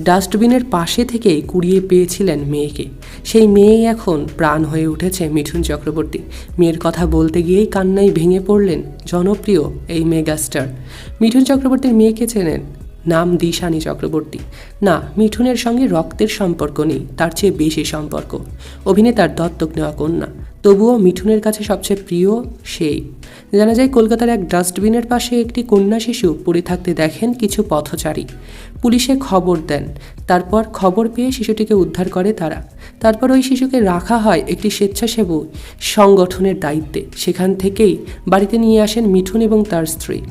ডাস্টবিনের পাশে থেকেই কুড়িয়ে পেয়েছিলেন মেয়েকে। সেই মেয়েই এখন প্রাণ হয়ে উঠেছে মিঠুন চক্রবর্তী। মেয়ের কথা বলতে গিয়েই কান্নায় ভেঙে পড়লেন জনপ্রিয় এই মেগাস্টার। মিঠুন চক্রবর্তীর মেয়েকে চেনেন নাম দিশানি চক্রবর্তী। না, মিঠুনের সঙ্গে রক্তের সম্পর্ক নেই, তার চেয়ে বেশি সম্পর্ক। অভিনেতার দত্তক নেওয়া কন্যা। তবুও মিঠুনের কাছে সবচেয়ে প্রিয় সেই। জানা যায়, কলকাতার এক ডাস্টবিনের পাশে একটি কন্যা শিশু পড়ে থাকতে দেখেন কিছু পথচারী। পুলিশে খবর দেন। তারপর খবর পেয়ে শিশুটিকে উদ্ধার করে তারা। তারপর ওই শিশুকে রাখা হয় একটি স্বেচ্ছাসেবক সংগঠনের দায়িত্বে। সেখান থেকেই বাড়িতে নিয়ে আসেন মিঠুন এবং তার স্ত্রী।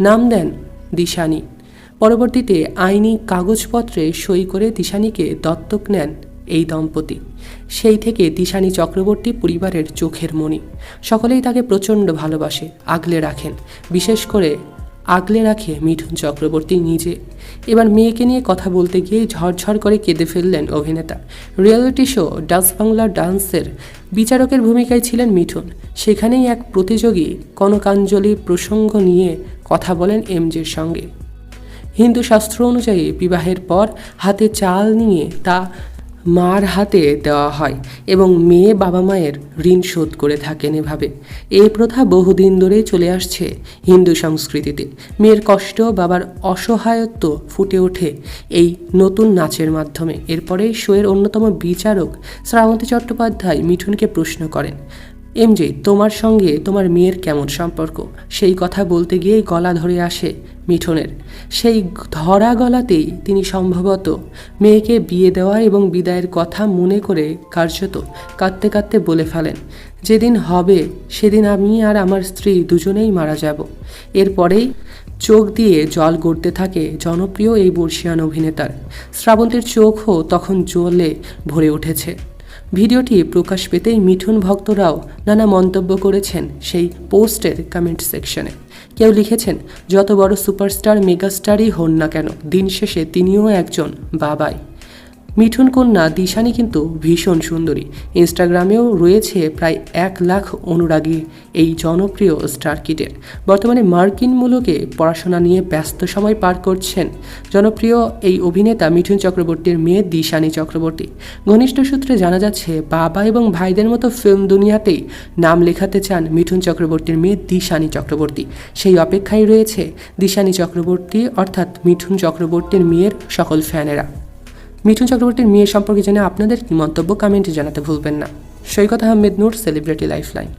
নাম দেন দিশানি। পরবর্তীতে আইনি কাগজপত্রে সই করে দিশানিকে দত্তক নেন এই দম্পতি। সেই থেকে দিশানি চক্রবর্তী পরিবারের চোখের মণি। সকলেই তাকে প্রচণ্ড ভালোবাসে, আগলে রাখেন। বিশেষ করে আগলে রাখে মিঠুন চক্রবর্তী নিজে। এবার মেয়েকে নিয়ে কথা বলতে গিয়ে ঝরঝর করে কেঁদে ফেললেন অভিনেতা। রিয়েলিটি শো ডান্স বাংলা ডান্সের বিচারকের ভূমিকায় ছিলেন মিঠুন। সেখানেই এক প্রতিযোগী কনকাঞ্জলি প্রসঙ্গ নিয়ে কথা বলেন এমজের সঙ্গে। হিন্দু শাস্ত্র অনুযায়ী বিবাহের পর হাতে চাল নিয়ে তা মার হাতে দেওয়া হয় এবং মেয়ে বাবা মায়ের ঋণ শোধ করে থাকেন এভাবে। এই প্রথা বহুদিন ধরেই চলে আসছে হিন্দু সংস্কৃতিতে। মেয়ের কষ্ট, বাবার অসহায়ত্ব ফুটে ওঠে এই নতুন নাচের মাধ্যমে। এরপরে শোয়ের অন্যতম বিচারক শ্রাবন্তী চট্টোপাধ্যায় মিঠুনকে প্রশ্ন করেন এমজে তোমার সঙ্গে তোমার মেয়ের কেমন সম্পর্ক? সেই কথা বলতে গিয়েই গলা ধরে আসে মিঠুনের। সেই ধরা গলাতেই তিনি সম্ভবত মেয়েকে বিয়ে দেওয়া এবং বিদায়ের কথা মনে করে কার্যত কাঁদতে কাঁদতে বলে ফেলেন, যেদিন হবে সেদিন আমি আর আমার স্ত্রী দুজনেই মারা যাব। এরপরেই চোখ দিয়ে জল গড়তে থাকে জনপ্রিয় এই বর্ষিয়ান অভিনেতার। শ্রাবন্তীর চোখও তখন জলে ভরে উঠেছে। ভিডিওটি প্রকাশ পেতেই মিঠুন ভক্তরাও নানা মন্তব্য করেছেন সেই পোস্টের কমেন্ট সেকশনে কেউ লিখেছেন, যত বড় সুপারস্টার মেগাস্টারই হন না কেন, দিন শেষে তিনিও একজন বাবাই। মিঠুন কন্যা দিশানি কিন্তু ভীষণ সুন্দরী। ইনস্টাগ্রামেও রয়েছে প্রায় এক লাখ অনুরাগী এই জনপ্রিয় স্টার কিডের। বর্তমানে মার্কিন মূলকে পড়াশোনা নিয়ে ব্যস্ত সময় পার করছেন জনপ্রিয় এই অভিনেতা মিঠুন চক্রবর্তীর মেয়ে দিশানি চক্রবর্তী। ঘনিষ্ঠ সূত্রে জানা যাচ্ছে, বাবা এবং ভাইদের মতো ফিল্ম দুনিয়াতেই নাম লেখাতে চান মিঠুন চক্রবর্তীর মেয়ে দিশানি চক্রবর্তী। সেই অপেক্ষায় রয়েছে দিশানি চক্রবর্তী, অর্থাৎ মিঠুন চক্রবর্তীর মেয়ের সকল ফ্যানেরা। মিঠুন চক্রবর্তীর মেয়ে সম্পর্কে জেনে আপনাদের কি মন্তব্য কমেন্টে জানাতে ভুলবেন না। Saikat Ahmed Noor celebrity lifeline